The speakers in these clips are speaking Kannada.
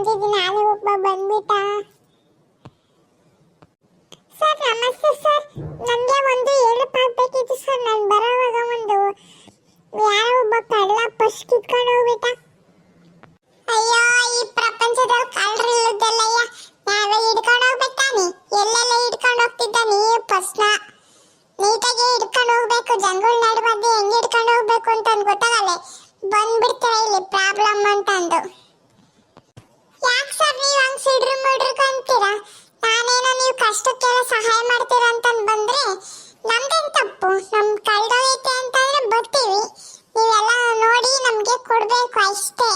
ಬಂದಿದ್ದೀನಿ ನಾಳೆ ಒಬ್ಬ ಬಂದ್ಬಿಟ್ಟ. ಸರ್, ನಮಸ್ತೆ ಸರ್. ನನಗೆ ಒಂದು ಹೆಲ್ಪ್ ಆಗಬೇಕಿತ್ತು ಸರ್. ನಾನು ಬರೋವಾಗ ಒಂದು ಯಾರೋ ಒಬ್ಬ ಕಳ್ಳ ಪರ್ಸ್ ಕಿತ್ಕೊಂಡು ಹೋಗ್ಬಿಟ್ಟ. ಅಯ್ಯೋ, ಈ ಪ್ರಪಂಚದಲ್ಲಿ ಕಳ್ಳರು ಇಲ್ಲದಲ್ಲಯ್ಯ ನಾವೇ ಹಿಡ್ಕೊಂಡು ಹೋಗ್ಬೇಕಾನೆ ಎಲ್ಲೆಲ್ಲ ಹಿಡ್ಕೊಂಡು ಹೋಗ್ತಿದ್ದ ನೀವು ಪರ್ಸ್ನ. ನೀಟಾಗಿ ಹಿಡ್ಕೊಂಡು ಹೋಗ್ಬೇಕು. ಜಂಗಲ್ ನಡುಮಧ್ಯೆ ಹೆಂಗೆ ಹಿಡ್ಕೊಂಡು ಹೋಗ್ಬೇಕು ಅಂತ ಗೊತ್ತಾಗಲ್ಲ. ಬಂದ್ಬಿಡ್ತಾರೆ ಇಲ್ಲಿ? ಪ್ರಾಬ್ಲಮ್ ಅಂತ ಅಂದು ಯಾಕೆ ಸರ್ ನೀವು ಹಂಗೆ ಸಿಡ್ರು ಮುಡ್ರು ಅಂತೀರಾ ನಾನೇನೋ ನೀವು ಕಷ್ಟಕ್ಕೆಲ್ಲ ಸಹಾಯ ಮಾಡ್ತೀರಾ ಅಂತ ಬಂದ್ರೆ ನಮ್ದೇನ್ ತಪ್ಪು? ನಮ್ಮ ಕಳ್ದೋಗೈತೆ ಅಂತಂದ್ರೆ ಬರ್ತೀವಿ. ನೀವೆಲ್ಲ ನೋಡಿ ನಮಗೆ ಕೊಡಬೇಕು ಅಷ್ಟೇ.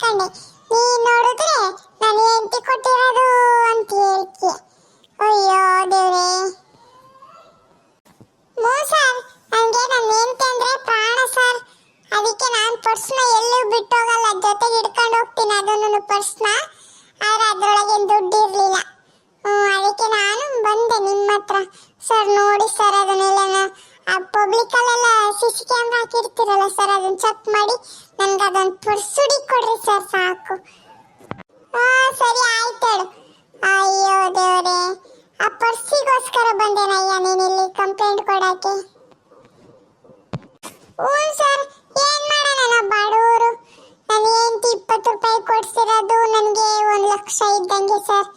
ಅನ್ಕೊಂಡೆ ನೀನ್ ನೋಡಿದ್ರೆ ನಾನು ಹೆಂಡತಿ ಕೊಟ್ಟಿರೋದು ಅಂತ ಹೇಳ್ತೀಯ. ಅಯ್ಯೋ ದೇವ್ರೇ. ಮೂ ಸರ್ ನನಗೆ ನನ್ನ ಹೆಂಡತಿ ಅಂದ್ರೆ ಪ್ರಾಣ ಸರ್. ಅದಕ್ಕೆ ನಾನು ಪರ್ಸ್ನ ಎಲ್ಲೂ ಬಿಟ್ಟೋಗಲ್ಲ ಜೊತೆಗೆ ಹಿಡ್ಕೊಂಡು ಹೋಗ್ತೀನಿ ಅದನ್ನು ಪರ್ಸ್ನ. ಆದ್ರೆ ಅದ್ರೊಳಗೆ ದುಡ್ಡು ಇರಲಿಲ್ಲ ಅದಕ್ಕೆ ನಾನು ಬಂದೆ ನಿಮ್ಮ ಹತ್ರ. ಸರ್, ನೋಡಿ ಸರ್, ಅದನ್ನೆಲ್ಲ ಪಬ್ಲಿಕ್ ಅಲ್ಲೆಲ್ಲ ಸಿ ಕ್ಯಾಮ್ರಾ ಹಾಕಿರ್ತೀರಲ್ಲ ಸರ್, ಅದನ್ನ ಚೆಕ್ ಮಾಡಿ. ನನ್ಗೆ ಅದೊಂದು ಪುರ್ಸುಡಿ ಕೊಡ್ರಿ ಸರ್, ಸಾಕು. ಹಾ ಸರಿ ಆಯ್ತು ಅಯ್ಯೋ ದೇವ್ರೆ, ಆ ಪರ್ಸಿಗೋಸ್ಕರ ಬಂದೇನಯ್ಯ ನೀನು ಇಲ್ಲಿ ಕಂಪ್ಲೇಂಟ್ ಕೊಡಕ್ಕೆ? ಹ್ಞೂ ಸರ್, ಏನು ಮಾಡೋಣ ಬಡವರು ನಾನು ಹೆಂಡತಿ ಇಪ್ಪತ್ತು ರೂಪಾಯಿ ಕೊಡ್ಸಿರೋದು ನನಗೆ ಒಂದು ಲಕ್ಷ ಇದ್ದಂಗೆ ಸರ್.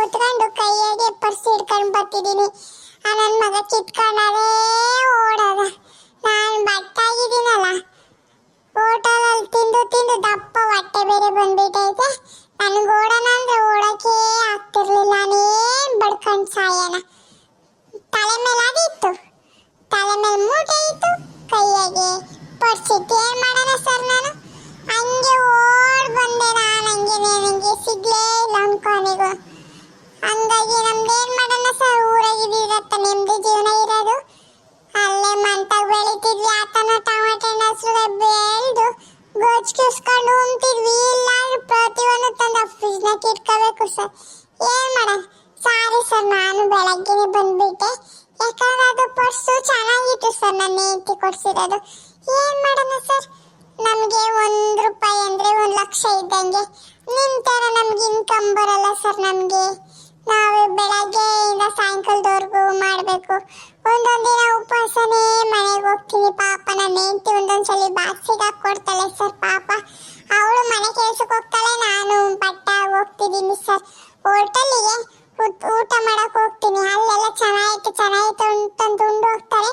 ಕುತ್ಕೊಂಡು ಕೈಯಾಗೆ ಪರ್ಸ್ ಹಿಡ್ಕೊಂಡು ಬರ್ತಿದ್ದೀನಿ. ಆ ನನ್ನ ಮಗ ಕಿತ್ಕೊಂಡದೇ ಓಡೋದ. ನಾನು ಬಟ್ಟಾಗಿದ್ದೀನಲ್ಲ. ಹೋಟೆಲಲ್ಲಿ ತಿಂದು ತಿಂದು ದಪ್ಪ ಹೊಟ್ಟೆ ಬೇರೆ ಬಂದ್ಬಿಟ್ಟೈತೆ ನನಗೆ ಓಡೋಣ ಅಂದರೆ ಓಡೋಕೆ ಆಗ್ತಿರ್ಲಿಲ್ಲ. ನಾನೇನು ಬಡ್ಕೊಂಡು ಸಾಯೋಣ? ತಲೆ ಮೇಲೆ ಅದಿತ್ತು ತಲೆ ಮೇಲೆ ಮೂಟೆ ಇತ್ತು. ಕೈಯಾಗೆ ಪರ್ಸ್ ಊರಾಗಿದ್ದೀರತ್ತ ನೆಮ್ಮದಿ ಜೀವನ ಇರೋದು. ಅಲ್ಲೇ ಮಂತಾಗ ಬೆಳಿತಿದ್ವಿ, ಆತನ ಟಮಾಟೆ ಹಸ್ರು ಬೆಳ್ದು ಗೊಜ್ಜು ಕಿಸ್ಕೊಂಡು ಉಣ್ತಿದ್ವಿ. ಇಲ್ಲ ಪ್ರತಿಯೊಂದು ತಂದು ಫ್ರಿಜ್ನಾಗ ಇಟ್ಕೋಬೇಕು ಸರ್ ಏನ್ ಮಾಡ ಸಾರಿ ಸರ್ ನಾನು ಬೆಳಗ್ಗೆನೆ ಬಂದ್ಬಿಟ್ಟೆ. ಯಾಕಂದ್ರೆ ಅದು ಪರ್ಸು ಚೆನ್ನಾಗಿತ್ತು ಸರ್ ನನ್ನ ಹೆಂಡತಿ ಕೊಡ್ಸಿರೋದು. ಏನ್ ಮಾಡೋಣ ಸರ್ ನಮಗೆ ಒಂದ್ ರೂಪಾಯಿ ಅಂದ್ರೆ ಒಂದ್ ಲಕ್ಷ ಇದ್ದಂಗೆ. ನಿಮ್ ತರ ನಮ್ಗೆ ಇನ್ಕಮ್ ಬರಲ್ಲ ಸರ್ ನಮ್ಗೆ. ನಾವು ಬೆಳಗ್ಗೆಯಿಂದ ಸಾಯಂಕಾಲದವರೆಗೂ ಮಾಡಬೇಕು. ಒಂದೊಂದು ದಿನ ಉಪವಾಸನೇ ಮನೆಗೆ ಹೋಗ್ತೀನಿ. ಪಾಪ ನನ್ನ ಹೆಂಡತಿ ಒಂದೊಂದ್ಸಲಿ ಬಾಕ್ಸಿಗೆ ಕೊಡ್ತಾಳೆ ಸರ್. ಪಾಪ ಅವಳು ಮನೆ ಕೆಲಸಕ್ಕೆ ಹೋಗ್ತಾಳೆ, ನಾನು ಬಟ್ಟ ಹೋಗ್ತಿದ್ದೀನಿ ಸರ್. ಹೋಟೆಲಿಗೆ ಊಟ ಮಾಡಕ್ ಹೋಗ್ತೀನಿ. ಅಲ್ಲೆಲ್ಲ ಚೆನ್ನಾಗಿತ್ತು ಚೆನ್ನಾಗಿತ್ತು ಅಂತಂದು ಉಂಡು ಹೋಗ್ತಾರೆ.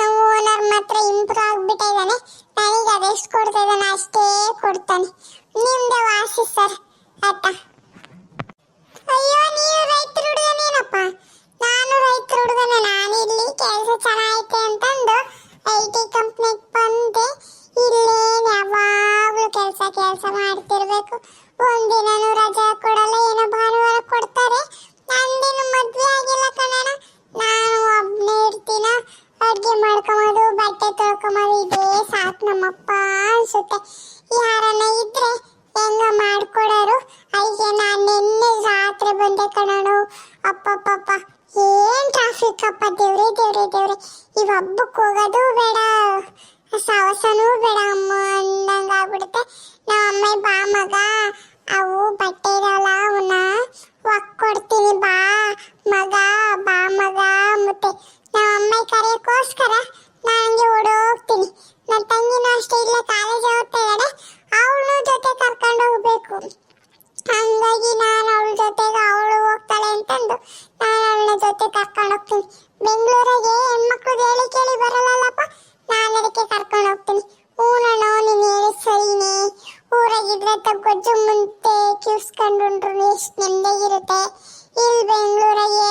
ನಮ್ಮ ಓನರ್ ಮಾತ್ರ ಇಂಪ್ರೂವ್ ಆಗಿಬಿಟ್ಟಿದ್ದಾನೆ ನನಗೆ ಅದೆಷ್ಟು ಕೊಡ್ತಾ ಅಷ್ಟೇ ಕೊಡ್ತಾನೆ. ನಿಮ್ದೆ ವಾಸಿ ಸರ್, ಆಯ್ತಾ? ಅಯ್ಯೋ ಹುಡುಗನ ಹುಡುಗನೇ ನಾನು ಇಲ್ಲಿ ಕೆಲಸ ಚೆನ್ನಾಗೈತೆ ಅಂತಂದು ಐ ಟಿ ಕಂಪ್ನಿಗೆ ಬಂದೆ. ಇಲ್ಲೇನು ಯಾವಾಗಲೂ ಕೆಲಸ ಕೆಲಸ ಮಾಡ್ತಿರ್ಬೇಕು. ಒಂದಿನೂ ರಜಾ ಕೊಡಲ್ಲ, ಏನೋ ಭಾನುವಾರ ಕೊಡ್ತಾರೆ. ಹಂಗಾಗಿ ನಾನು ಅವಳ ಜೊತೆಗೆ ಅವಳು ಹೋಗ್ತಾಳೆ ಅಂತಂದು ನಾನು ಅವಳ ಜೊತೆ ಕರ್ಕೊಂಡು ಹೋಗ್ತೀನಿ. ಬೆಂಗಳೂರಿಗೆ ಹೆಣ್ಮಕ್ಳು ಹೇಳಿ ಕೇಳಿ ಬರಲ್ಲಪ್ಪ ನಾನು ಅದಕ್ಕೆ ಕರ್ಕೊಂಡು ಹೋಗ್ತೀನಿ. ಹೂನಣ್ಣ ನೀನು ಹೇಳಿ ಸರಿನೇ. ಊರಾಗಿದ್ರೆ ತಗೊಜ್ಜು ಮುಂತೆ ಕ್ಯೂಸ್ಕೊಂಡ್ರು ಎಷ್ಟು ನೆಮ್ಮದಿಗಿರುತ್ತೆ ಇಲ್ಲಿ ಬೆಂಗಳೂರಿಗೆ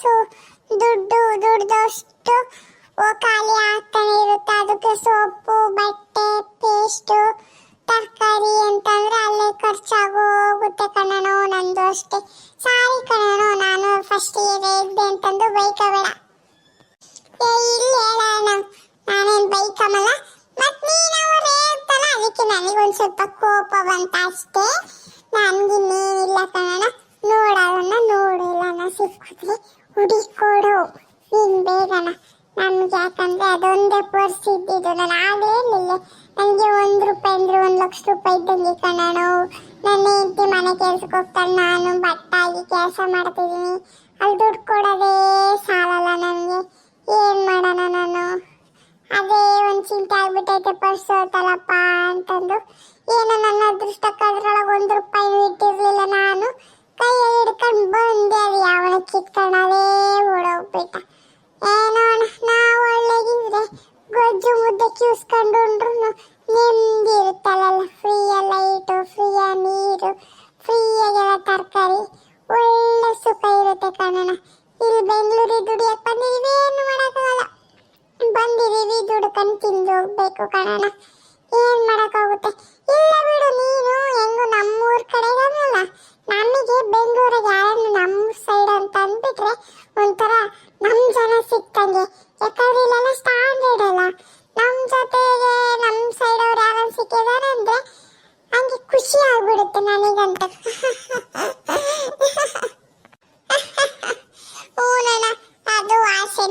ಸು ದುಡ್ಡು, ದುಡ್ದಷ್ಟು ಖಾಲಿ ಆಗ್ತಾನೆ ಇರುತ್ತೆ. ಅದಕ್ಕೆ ಸೋಪು ಬಟ್ಟೆ ಪೇಸ್ಟು ತರಕಾರಿ ಅಂತಂದ್ರೆ ಅಲ್ಲೇ ಖರ್ಚಾಗೋ ಹೋಗುತ್ತೆ ಕಣೋ ನಂದು ಅಷ್ಟೇ. ಸಾರಿ ಕಣ್ಣನೋ ನಾನು ಫಸ್ಟ್ ಇದ್ದೆ ಅಂತಂದು ಬೈಕಬೇಡ. ಏ, ಇಲ್ಲಿ ಹೇಳ ನಾನೇನು ಬೈಕಮಲ್ಲ? ಮತ್ತು ನೀನು ಅವರೇ ಹೇಳ್ತಲ್ಲ ಅದಕ್ಕೆ ನನಗೊಂದು ಸ್ವಲ್ಪ ಕೋಪ ಬಂತ ಅಷ್ಟೇ. ನನಗಿನ್ನೇನಿಲ್ಲ ಕಣಣ ನೋಡೋಣ ನೋಡಿಲ್ಲ ನಾ ಸಿಕ್ಕಿದ್ರೆ ಹುಡಿಕೊಡು ನೀನು ಬೇಗನ. ನಮ್ಗೆ ಯಾಕಂದ್ರೆ ಅದೊಂದೇ ಪರ್ಸ್ ಇದ್ದಿದ್ದು. ನಾನು ಆಗ್ಲೇನಿಲ್ಲ ನನಗೆ ಒಂದು ರೂಪಾಯಿ ಅಂದ್ರೆ ಒಂದು ಲಕ್ಷ ರೂಪಾಯಿ ಇದ್ದಂಗೆ ಕಣೋ ನನ್ನ ಹೆಂಡತಿ ಮನೆ ಕೆಲ್ಸಕ್ಕೆ ಹೋಗ್ತಾಳೆ, ನಾನು ಬಟ್ಟಾಗಿ ಕೆಲಸ ಮಾಡ್ತಿದ್ದೀನಿ ಅಲ್ಲಿ ದುಡ್ಡು ಕೊಡೋದೇ ಸಾಲಲ್ಲ ನನಗೆ. ಏನು ಮಾಡೋಣ ನಾನು? ಅದೇ ಒಂದು ಚಿಂತೆ ಆಗ್ಬಿಟ್ಟೈತೆ ಪರ್ಸ್ ಹೋತಲ್ಲಪ್ಪ ಅಂತಂದು. ಏನೋ ನನ್ನ ಅದೃಷ್ಟಕ್ಕದ್ರೊಳಗೆ ಒಂದು ರೂಪಾಯಿ ಇಟ್ಟಿರಲಿಲ್ಲ ನಾನು. ಕೈಯಲ್ಲಿ ಹಿಡ್ಕೊಂಡು ಬಂದೆ ಅದು ಯಾವನ ಕಿತ್ಕೊಂಡೇ ಓಡೋಗ್ಬಿಟ್ಟ. ಏನೋ ನಾವು ಒಳ್ಳೆಗಿದ್ರೆ ಗೊಜ್ಜು ಮುದ್ದೆ ಕ್ಯೂಸ್ಕೊಂಡು ಉಂಡ್ರು ನೆಮ್ಮದಿ ಇರುತ್ತಲ್ಲ ಫ್ರೀಯ ಲೈಟು, ಫ್ರೀಯ ನೀರು, ಫ್ರೀಯಾಗೆಲ್ಲ ತರಕಾರಿ. ಒಳ್ಳೆ ಸುಖ ಇರುತ್ತೆ ಕಣಣ್ಣ. ಇಲ್ಲಿ ಬೆಂಗಳೂರಿಗೆ ದುಡಿಯಕ್ಕೆ ಬಂದಿದ್ದೀವಿ, ಏನು ಮಾಡೋಕ್ಕಾಗಲ್ಲ. ಬಂದಿದ್ದೀವಿ, ದುಡ್ಕೊಂಡು ತಿಂದು ಹೋಗ್ಬೇಕು ಕಣಣ್ಣ. ಏನು ಮಾಡೋಕ್ಕಾಗುತ್ತೆ? ಇಲ್ಲ ಬಿಡು, ನೀನು ಹೆಂಗು ನಮ್ಮೂರ್ ಕಡೆ ಇರೋನಲ್ಲ ನಮಗೆ ಬೆಂಗಳೂರಿಗೆ ಯಾರನ್ನು ನಮ್ಮ ಸೈಡ್ ಅಂತ ಅಂದ್ಬಿಟ್ರೆ ಒಂಥರ ನಮ್ ಜನ ಸಿಕ್ತಂಗೆ ಯಾಕಂದ್ರೆ ಇಲ್ಲೆಲ್ಲ ಸ್ಟ್ಯಾಂಡರ್ಡ್ ಅಲ್ಲ ನಮ್ ಜೊತೆಗೆ ನಮ್ ಸೈಡ್ ಅವ್ರು ಯಾರು ಸಿಕ್ಕಿದಾರೆ ಅಂದ್ರೆ ಹಂಗೆ ಖುಷಿ ಆಗ್ಬಿಡುತ್ತೆ ನನಗಂತ ಹೂನಣ್ಣ ಅದು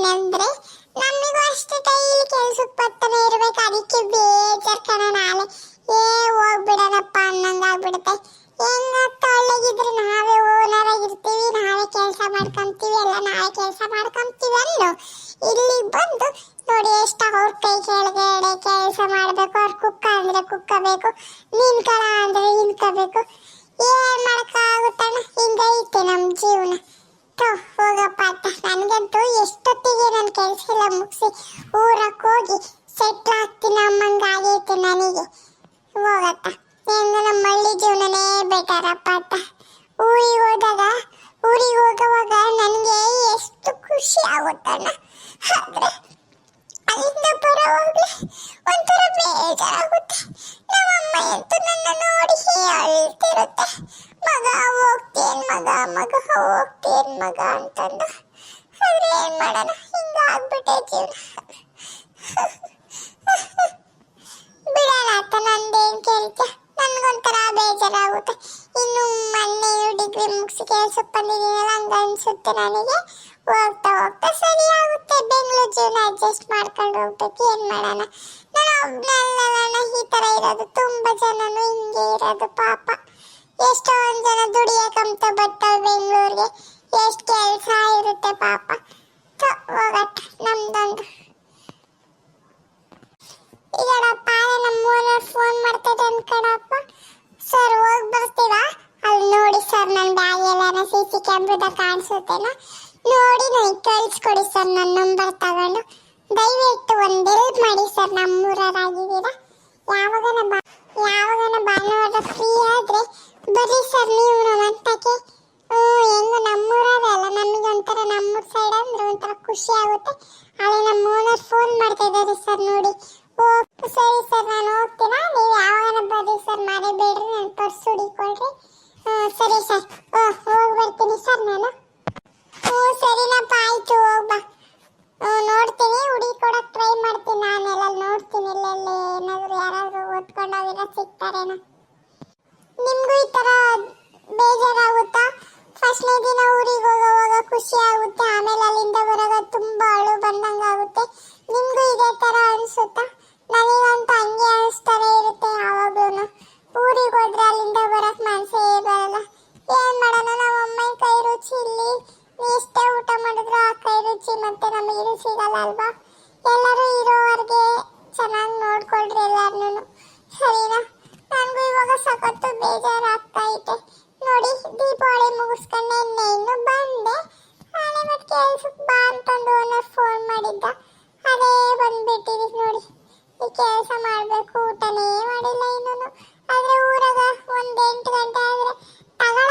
ಆಸೆನೆ ಅಂದ್ರೆ ನಮಗೂ ಅಷ್ಟು ಡೈಲಿ ಕೆಲ್ಸಕ್ಕೆ ಬರ್ತಾನೆ ಇರ್ಬೇಕು. ಅದಕ್ಕೆ ಬೇಜಾರ್ ಕಣ ನಾಳೆ ಏ, ಹೋಗ್ಬಿಡೋಣಪ್ಪ ಅನ್ನಂಗಾಗ್ಬಿಡುತ್ತೆ ಹೆಂಗತ್ತ ಹೆಂಗ ಒಳ್ಳೆಗಿದ್ರೆ ನಾವೇ ಓನರ್ ಆಗಿರ್ತೀವಿ, ನಾವೇ ಕೆಲಸ ಮಾಡ್ಕೊಂತೀವಿ, ಎಲ್ಲ ನಾವೇ ಕೆಲಸ ಮಾಡ್ಕೊಂತೀವಿ ಇಲ್ಲಿ ಬಂದು ನೋಡಿ ಎಷ್ಟು ಅವ್ರ ಕೈ ಕೆಳಗಡೆ ಕೆಲಸ ಮಾಡ್ಬೇಕು. ಅವ್ರ ಕುಕ್ಕ ಅಂದ್ರೆ ಕುಕ್ಕಬೇಕು ನಿನ್ಕಳ ಅಂದ್ರೆ ನಿನ್ಕೋಬೇಕು ಏನ್ ಮಾಡಕ್ಕಾಗುತ್ತಣ್ಣ? ಹಿಂಗೈತೆ ನಮ್ಮ ಜೀವನ. ಹೋಗಪ್ಪ ಅತ್ತ ನನಗಂತೂ ಎಷ್ಟೊತ್ತಿಗೆ ನನ್ನ ಕೆಲಸ ಎಲ್ಲ ಮುಗಿಸಿ ಊರಕ್ಕೆ ಹೋಗಿ ಸೆಟ್ಲ್ ಆಗ್ತೀನಿ ಅಮ್ಮಂಗ ಆಗೈತೆ ನನಗೆ. ಹೋಗತ್ತ ಹೆಂಗ ನಮ್ಮ ಹಳ್ಳಿ ಜೀವನನೇ ಬೇಟಾರಪ್ಪ ಅತ್ತ ಊರಿಗೆ ಹೋದಾಗ, ಊರಿಗೆ ಹೋಗುವಾಗ ನನಗೆ ಎಷ್ಟು ಖುಷಿ ಆಗುತ್ತಣ್ಣ. ಆದ್ರೆ ಅನ್ಸುತ್ತೆ ನನಗೆ. ಹೋಗ್ತಾ ಹೋಗ್ತಾ ಸರಿ ಆಗುತ್ತೆ ಬೆಂಗಳೂರು ಜೀವನ ಅಡ್ಜಸ್ಟ್ ಮಾಡ್ಕೊಂಡು ಹೋಗ್ಬೇಕು. ಏನು ಮಾಡೋಣ? ನಾನು ಈ ತರ ಇರೋದು. ತುಂಬಾ ಜನನು ಹಿಂಗೆ ಇರೋದು ಪಾಪ. ಎಷ್ಟೊಂದ್ ಜನ ದುಡಿಯಕಂತ ಬರ್ತಾರೆ ಬೆಂಗಳೂರಿಗೆ. ಎಷ್ಟು ಕೆಲಸ ಇರುತ್ತೆ ಪಾಪ. ಹೋಗಟ್ಟ. ನಮ್ದೊಂದು. ಈಗಡಪ್ಪ ನಮ್ಮ ಫೋನ್ ಮಾಡ್ತೈತೆ ಅನ್ಕಣಪ್ಪ. ಸರ್, ಹೋಗಿ ಬರ್ತೀವಾ ಅಲ್ಲಿ ನೋಡಿ ಸರ್ ನನ್ನ ಬ್ಯಾಗ್ ಎಲ್ಲಾನ ಸಿ ಸಿ ಕ್ಯಾಮ್ರಾದಾಗ ಕಾಣಿಸುತ್ತೇನ. ನೋಡಿ ನನಗೆ ಕಳಿಸ್ಕೊಡಿ ಸರ್ ನನ್ನ ನಂಬರ್ ತಗೊಂಡು. ದಯವಿಟ್ಟು ಒಂದು ಹೆಲ್ಪ್ ಮಾಡಿ ಸರ್ ನಮ್ಮೂರರಾಗಿದ್ದೀರಾ ಯಾವಾಗನ ಬಾ ಯಾವಾಗನ ಭಾನುವಾರ ಫ್ರೀ ಆದ್ರೆ ಬರ್ರಿ ಸರ್ ನೀವು ನಮ್ಮ ಅಂತಕ್ಕೆ ಹ್ಞೂ, ಹೆಂಗು ನಮ್ಮೂರಲ್ಲ ನಮಗೆ ಒಂಥರ ನಮ್ಮೂರ ಸೈಡ್ ಅಂದ್ರೆ ಒಂಥರ ಖುಷಿ ಆಗುತ್ತೆ. ಅಲ್ಲಿ ನಮ್ಮ ಓನರ್ ಫೋನ್ ಮಾಡ್ತಾ ಇದ್ದಾರೆ ಸರ್ ನೋಡಿ. ಓ, ಸರಿ ಸರ್, ನಾನು ಹೋಗ್ತೀನಾ. ನೀವು ಯಾವಾಗನ ಬರ್ರಿ ಸರ್ ಮರಿಬೇಡ್ರಿ ನನ್ನ ಪರ್ಸ್ ಹುಡಿಕೊಳ್ರಿ ಸರಿ ಸರ್. ಓ, ಹೋಗಿ ಬರ್ತೀನಿ ಸರ್ ನಾನು. ಹ್ಞೂ ಸರಿನಪ್ಪ, ಆಯಿತು ಹೋಗ್ಬಾ ನೋಡ್ತೀನಿ ಹುಡಿ ಕೊಡೋಕೆ ಟ್ರೈ ಮಾಡ್ತೀನಿ ನಾನು. ಎಲ್ಲ ನೋಡ್ತೀನಿ ಇಲ್ಲೆಲ್ಲಿ ಏನಾದರೂ ಯಾರಾದರೂ ಓದ್ಕೊಂಡೋಗಿಲ್ಲ ಸಿಗ್ತಾರೇನೋ. ನಿಮಗೂ ಈ ಥರ ಬೇಜಾರಾಗುತ್ತಾ? ಫಸ್ಟ್ನೇ ದಿನ ಊರಿಗೆ ಹೋಗೋವಾಗ ಖುಷಿ ಆಗುತ್ತೆ. ಆಮೇಲೆ ಅಲ್ಲಿಂದ ಬರೋವಾಗ ತುಂಬ ಅಳು ಬಂದಂಗೆ ಆಗುತ್ತೆ. ನಿಮಗೂ ಇದೇ ಥರ ಅನಿಸುತ್ತಾ? ನನಗಂತೂ ಹಂಗೆ ಅನಿಸ್ತಾನೆ ಇರುತ್ತೆ ಯಾವಾಗಲೂ ಊರಿಗೆ ಹೋದ್ರೆ ಅಲ್ಲಿಂದ ಬರಕ್ ಮನ್ಸೇ ಬರಲ್ಲ. ಏನ್ ಮಾಡೋಣ ನಮ್ಮ ಅಮ್ಮನ ಕೈ ರುಚಿ ಇಲ್ಲಿ. ಎಷ್ಟೇ ಊಟ ಮಾಡಿದ್ರು ಆ ಕೈ ರುಚಿ ಮತ್ತೆ ನಮಗೆ ಇದು ಸಿಗಲ್ಲ ಅಲ್ವಾ? ಎಲ್ಲರೂ ಇರೋವರೆಗೆ ಚೆನ್ನಾಗಿ ನೋಡ್ಕೊಳ್ರಿ ಎಲ್ಲಾರನು ಸರಿನಾ? ನನಗೂ ಇವಾಗ ಸಖತ್ತು ಬೇಜಾರಾಗ್ತಾ ಐತೆ ನೋಡಿ, ದೀಪಾವಳಿ ಮುಗಿಸ್ಕೊಂಡೆ ಇನ್ನು ಬಂದೆ. ನಾಳೆ ಮತ್ತೆ ಕೆಲ್ಸಕ್ಕೆ ಬಾ ಅಂತಂದು ಫೋನ್ ಮಾಡಿದ್ದ. ಅದೇ ಬಂದ್ಬಿಟ್ಟಿದೆ ನೋಡಿ. ಈ ಕೆಲಸ ಮಾಡಬೇಕು, ಊಟನೇ ಮಾಡಿಲ್ಲ ಇನ್ನೂ ಆದ್ರೆ ಊರಾಗ ಒಂದ್ ಎಂಟು ಗಂಟೆ ಆದ್ರೆ ತಗಳ?